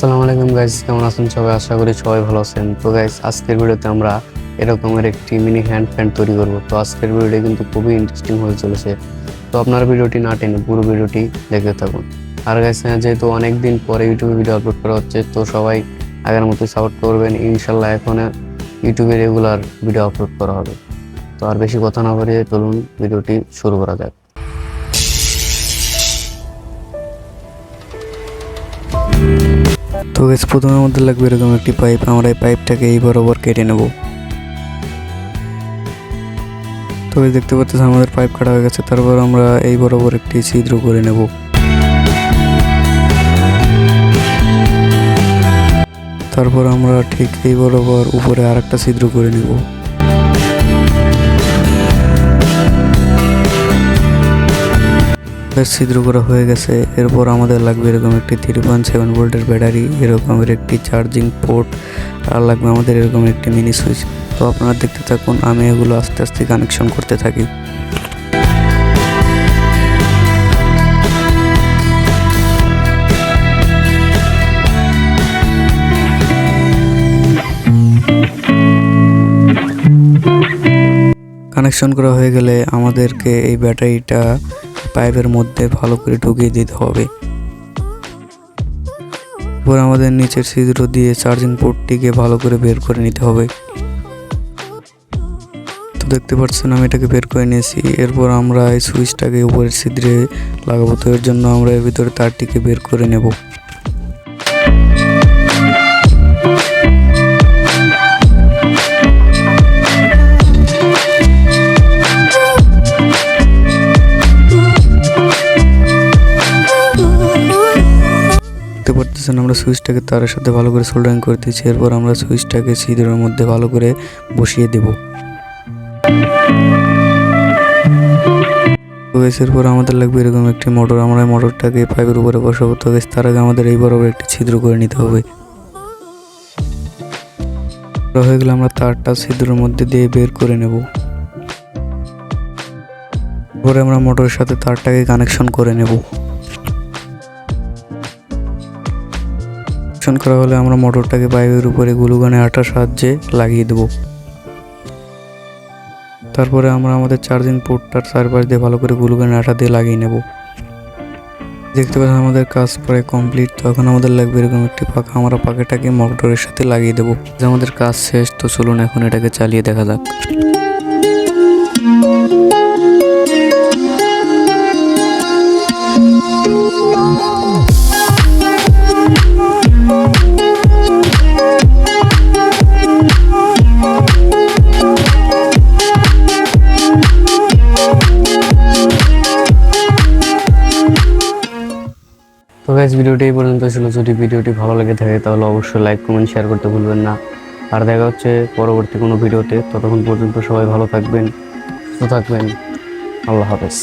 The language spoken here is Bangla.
আসসালামু আলাইকুম গাইস কেমন আছেন সবাই? আশা করি সবাই ভালো আছেন। তো গাইস আজকের ভিডিওতে আমরা এরকমের একটি মিনি হ্যান্ড ফ্যান তৈরি করব। তো, আজকের ভিডিওটি কিন্তু খুবই ইন্টারেস্টিং হয়ে চলেছে। তো, আপনার ভিডিওটি না টেনে পুরো ভিডিওটি দেখতে থাকুন। আর গাইস যেহেতু অনেক দিন পরে ইউটিউবে ভিডিও আপলোড করা হচ্ছে, তো সবাই আগের মতো সাপোর্ট করবেন। ইনশাল্লাহ এখন ইউটিউবে রেগুলার ভিডিও আপলোড করা হবে। তো, আর বেশি কথা না বাড়িয়ে চলুন, ভিডিওটি শুরু করা যাক। তো গেছে প্রথমে আমাদের লাগবে এরকম একটি পাইপ আমরা এই পাইপটাকে এই বরাবর কেটে নেব। তো এই দেখতে পাচ্ছি আমাদের পাইপ কাটা হয়ে গেছে, তারপর আমরা এই বরাবর একটি ছিদ্র করে নেব। তারপর আমরা ঠিক এই বরাবর উপরে আরেকটা ছিদ্র করে নেব। এর ছিদ্র করা হয়ে গেছে। এরপর আমাদের লাগবে এরকম একটি থ্রি পয়েন্ট সেভেন ভোল্টের ব্যাটারি এরকমের একটি চার্জিং পোর্ট আর লাগবে আমাদের এরকম একটি মিনি সুইচ তো আপনারা দেখতে থাকুন, আমি এগুলো আস্তে আস্তে কানেকশন করতে থাকি। কানেকশন করা হয়ে গেলে আমাদেরকে এই ব্যাটারিটা পাইপের মধ্যে ভালো করে ঢুকিয়ে দিতে হবে। এরপর আমাদের নিচের ছিদ্র দিয়ে চার্জিং পোর্টটিকে ভালো করে বের করে নিতে হবে। তো দেখতে পাচ্ছেন, আমি এটাকে বের করে নিয়েছি। এরপর আমরা এই সুইচটাকে উপরের ছিদ্রে লাগাবো। তো এর জন্য আমরা এর ভিতরে তারটিকে বের করে নেব। পারতেছেন আমরা সুইচটাকে তারের সাথে ভালো করে সোল্ডারিং করে দিচ্ছি এরপর আমরা সুইচটাকে ছিদ্রের মধ্যে ভালো করে বসিয়ে দেব। এরপর আমাদের লাগবে এরকম একটি মোটর, আমরা মোটরটাকে পাইপের উপরে বসাবো। তো তার আগে আমাদের এই বরাবর একটি ছিদ্র করে নিতে হবে। হয়ে গেলে আমরা তারটা ছিদ্রের মধ্যে দিয়ে বের করে নেব। পরে আমরা মোটরের সাথে তারটাকে কানেকশন করে নেব। কানেকশন করা হলে আমরা মোটরটাকে পাইপের উপরে গ্লুগানে আটার সাহায্যে লাগিয়ে দেবো। তারপরে আমরা আমাদের চার্জিং পোর্টটার চারপাশ দিয়ে ভালো করে গ্লুগানে আটা দিয়ে লাগিয়ে নেব। দেখতে পাচ্ছেন আমাদের কাজ প্রায় কমপ্লিট তো এখন আমাদের লাগবে এরকম একটি পাখা। আমরা পাখাটাকে মোটরের সাথে লাগিয়ে দেবো। যে আমাদের কাজ শেষ, তো চলুন এখন এটাকে চালিয়ে দেখা যাক। গাইজ ভিডিওটি এই পর্যন্ত। ছিল যদি ভিডিওটি ভালো লেগে থাকে, তাহলে অবশ্যই লাইক কমেন্ট শেয়ার করতে ভুলবেন না। আর দেখা হচ্ছে পরবর্তী কোনো ভিডিওতে। ততক্ষণ পর্যন্ত সবাই ভালো থাকবেন, সুস্থ থাকবেন। আল্লাহ হাফেজ।